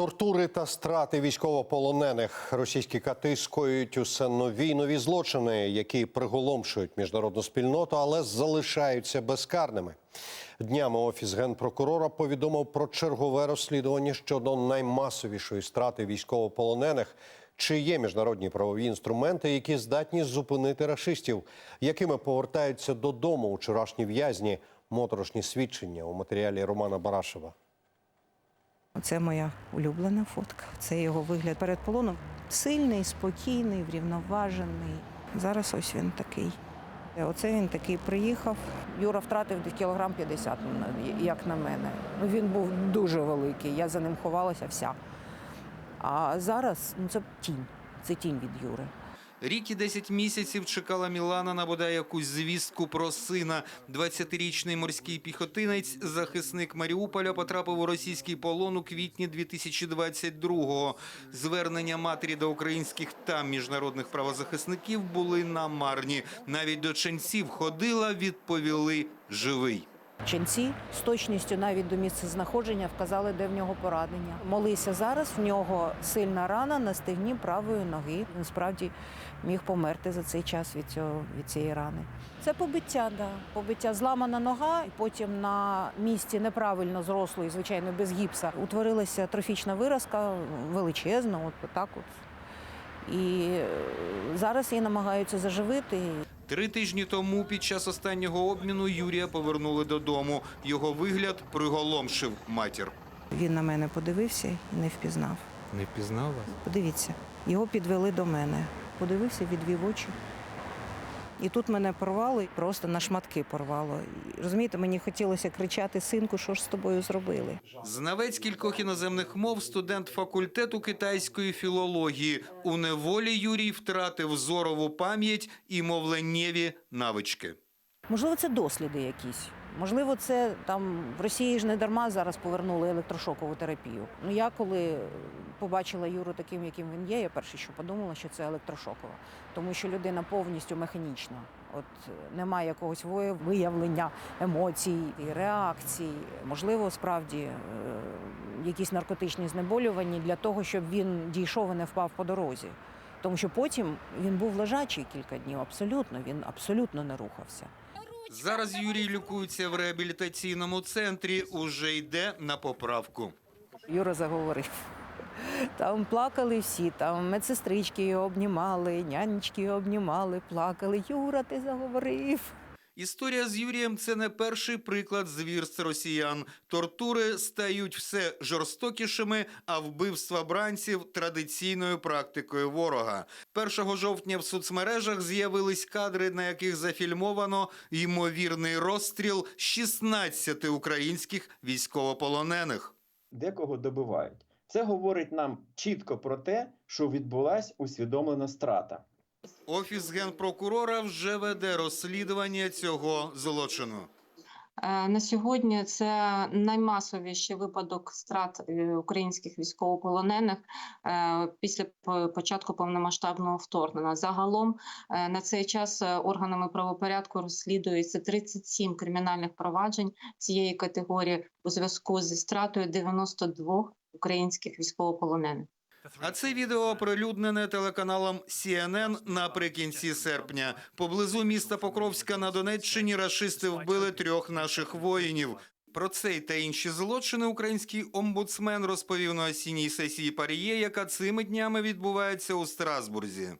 Тортури та страти військовополонених російські кати скоюють усе нові й нові злочини, які приголомшують міжнародну спільноту, але залишаються безкарними. Днями офіс генпрокурора повідомив про чергове розслідування щодо наймасовішої страти військовополонених. Чи є міжнародні правові інструменти, які здатні зупинити рашистів, якими повертаються додому вчорашні в'язні? Моторошні свідчення у матеріалі Романа Барашева. Це моя улюблена фотка. Це його вигляд перед полоном. Сильний, спокійний, врівноважений. Зараз ось він такий. Оце він такий приїхав. Юра втратив кілограм 50, як на мене. Ну, Він був дуже великий, я за ним ховалася вся. А зараз ну, це тінь. Це тінь від Юри. Рік і 10 місяців чекала Мілана на бодай якусь звістку про сина. 20-річний морський піхотинець, захисник Маріуполя, потрапив у російський полон у квітні 2022-го. Звернення матері до українських та міжнародних правозахисників були намарні. Навіть до ченців ходила, відповіли живий. Ченці з точністю навіть до місця знаходження вказали, де в нього поранення. Молися зараз. В нього сильна рана на стегні правої ноги. Він справді міг померти за цей час від цього від цієї рани. Це побиття, да. побиття зламана нога, і потім на місці неправильно зрослої, звичайно, без гіпса, утворилася трофічна виразка величезна, от так от. І е, зараз її намагаються заживити. Три тижні тому під час останнього обміну Юрія повернули додому. Його вигляд приголомшив матір. Він на мене подивився і не впізнав. Не впізнав вас? Подивіться, його підвели до мене. Подивився, відвів очі. І тут мене порвало, просто на шматки порвало. Розумієте, мені хотілося кричати, синку, що ж з тобою зробили. Знавець кількох іноземних мов, студент факультету китайської філології. У неволі Юрій втратив зорову пам'ять і мовленнєві навички. Можливо, це досліди якісь. Можливо, це там в Росії ж не дарма зараз повернули електрошокову терапію. Ну я коли побачила Юру таким, яким він є, я перше, що подумала, що це електрошокова, тому що людина повністю механічна. От е, немає якогось виявлення емоцій, і реакцій. Можливо, справді е, якісь наркотичні знеболювання для того, щоб він дійшов і не впав по дорозі. Тому що потім він був лежачий кілька днів. Абсолютно, він абсолютно не рухався. Зараз Юрій лікується в реабілітаційному центрі. Уже йде на поправку. Юра заговорив. Там плакали всі, там медсестрички його обнімали, нянечки його обнімали, плакали. Юра, ти заговорив. Історія з Юрієм це не перший приклад звірств росіян. Тортури стають все жорстокішими, а вбивства бранців традиційною практикою ворога. 1 жовтня в соцмережах з'явились кадри, на яких зафільмовано ймовірний розстріл 16 українських військовополонених. декого добивають. Це говорить нам чітко про те, що відбулася усвідомлена страта. Офіс генпрокурора вже веде розслідування цього злочину. Е, На сьогодні це наймасовіший випадок страт е, українських військовополонених е, після початку повномасштабного вторгнення. Загалом на цей час органами правопорядку розслідується 37 кримінальних проваджень цієї категорії у зв'язку зі стратою 92 українських військовополонених. А це відео оприлюднене телеканалом CNN наприкінці серпня. Поблизу міста Покровська на Донеччині рашисти вбили трьох наших воїнів. Про цей та інші злочини український омбудсмен розповів на осінній сесії Паріє, яка цими днями відбувається у Страсбурзі.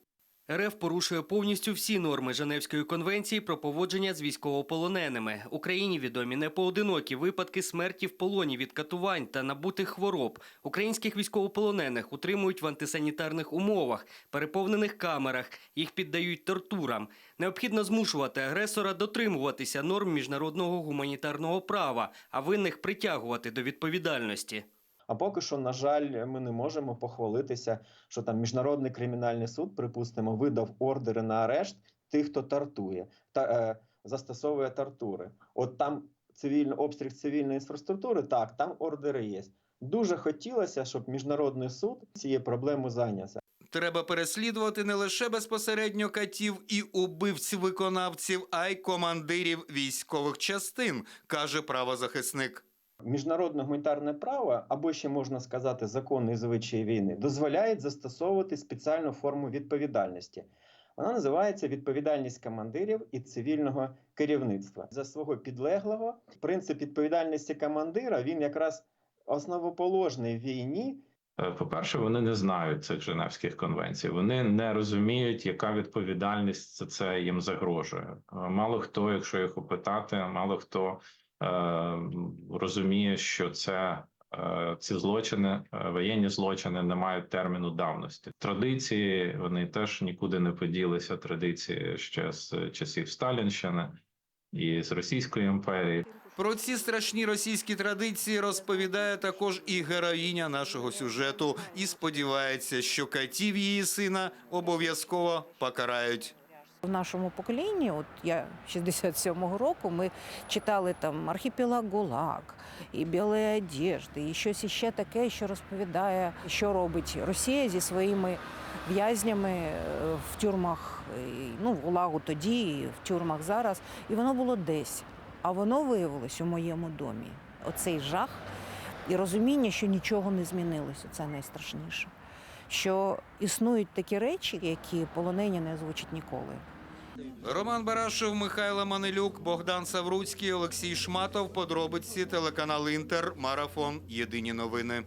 РФ порушує повністю всі норми Женевської конвенції про поводження з військовополоненими. Україні відомі непоодинокі випадки смерті в полоні від катувань та набутих хвороб. Українських військовополонених утримують в антисанітарних умовах, переповнених камерах, їх піддають тортурам. Необхідно змушувати агресора дотримуватися норм міжнародного гуманітарного права, а винних притягувати до відповідальності. А поки що, на жаль, ми не можемо похвалитися, що там міжнародний кримінальний суд, припустимо, видав ордери на арешт тих, хто тартує та е, застосовує тортури. От там цивільно обстріл цивільної інфраструктури, так, там ордери є. Дуже хотілося, щоб міжнародний суд цією проблемою зайнявся. Треба переслідувати не лише безпосередньо катів і убивць-виконавців, а й командирів військових частин, каже правозахисник. Міжнародне гуманітарне право, або ще можна сказати, закони і звичаї війни, дозволяють застосовувати спеціальну форму відповідальності. Вона називається відповідальність командирів і цивільного керівництва за свого підлеглого. Принцип відповідальності командира він якраз основоположний в війні. Е, По-перше, вони не знають цих Женевських конвенцій. Вони не розуміють, яка відповідальність за це їм загрожує. Е, Мало хто, якщо їх опитати, мало хто розуміє, що це. е, Ці злочини, е, воєнні злочини, не мають терміну давності. Традиції вони теж нікуди не поділися. Традиції ще з часів Сталінщини і з Російської імперії. Про ці страшні російські традиції розповідає також і героїня нашого сюжету. І сподівається, що катів її сина обов'язково покарають. В нашому поколінні, от я 67-го року, ми читали там архіпелаг ГУЛАГ і білі одежди, і щось іще таке, що розповідає, що робить Росія зі своїми в'язнями е, в тюрмах, ну, в ГУЛАГу тоді, і в тюрмах зараз. І воно було десь. А воно виявилось у моєму домі. Оцей жах і розуміння, що нічого не змінилося. Це найстрашніше. Що існують такі речі, які полонені не звучать ніколи. Роман Барашев, Михайло Манилюк, Богдан Савруцький, Олексій Шматов. Подробиці телеканал Інтер. Марафон. Єдині новини.